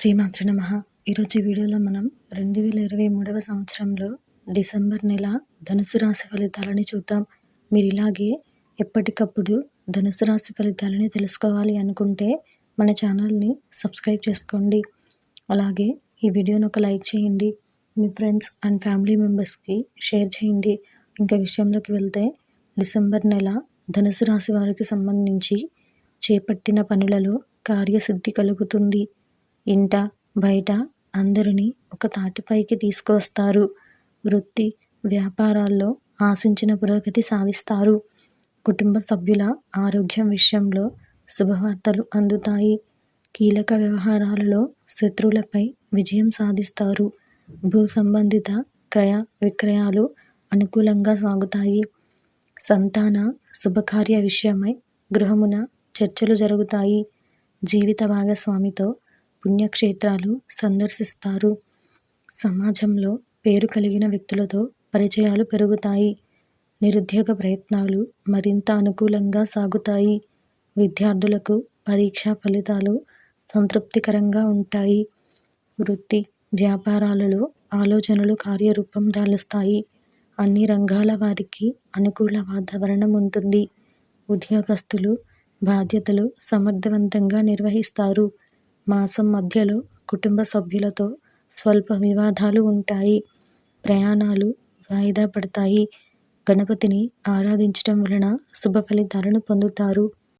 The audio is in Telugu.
శ్రీమాత్రి నమ. ఈరోజు వీడియోలో మనం రెండు వేల ఇరవై మూడవ సంవత్సరంలో డిసెంబర్ నెల ధనుసు రాశి ఫలితాలని చూద్దాం. మీరు ఇలాగే ఎప్పటికప్పుడు ధనుసు రాశి ఫలితాలని తెలుసుకోవాలి అనుకుంటే మన ఛానల్ని సబ్స్క్రైబ్ చేసుకోండి. అలాగే ఈ వీడియోని ఒక లైక్ చేయండి. మీ ఫ్రెండ్స్ అండ్ ఫ్యామిలీ మెంబర్స్కి షేర్ చేయండి. ఇంకా విషయంలోకి వెళ్తే డిసెంబర్ నెల ధనుసు రాశి వారికి సంబంధించి చేపట్టిన పనులలో కార్యసిద్ధి కలుగుతుంది. ఇంట బయట అందరినీ ఒక తాటిపైకి తీసుకువస్తారు. వృత్తి వ్యాపారాల్లో ఆశించిన పురోగతి సాధిస్తారు. కుటుంబ సభ్యుల ఆరోగ్యం విషయంలో శుభవార్తలు అందుతాయి. కీలక వ్యవహారాలలో శత్రువులపై విజయం సాధిస్తారు. భూ సంబంధిత క్రయ విక్రయాలు అనుకూలంగా సాగుతాయి. సంతాన శుభకార్య విషయమై గృహమున చర్చలు జరుగుతాయి. జీవిత భాగస్వామితో పుణ్యక్షేత్రాలు సందర్శిస్తారు. సమాజంలో పేరు కలిగిన వ్యక్తులతో పరిచయాలు పెరుగుతాయి. నిరుద్యోగ ప్రయత్నాలు మరింత అనుకూలంగా సాగుతాయి. విద్యార్థులకు పరీక్షా ఫలితాలు సంతృప్తికరంగా ఉంటాయి. వృత్తి వ్యాపారాలలో ఆలోచనలు కార్యరూపం దాలుస్తాయి. అన్ని రంగాల వారికి అనుకూల వాతావరణం ఉంటుంది. ఉద్యోగస్తులు బాధ్యతలు సమర్థవంతంగా నిర్వహిస్తారు. మాసం మధ్యలో కుటుంబ సభ్యులతో స్వల్ప వివాదాలు ఉంటాయి. ప్రయాణాలు వాయిదా పడతాయి. గణపతిని ఆరాధించడం వలన శుభ ఫలితాలను పొందుతారు.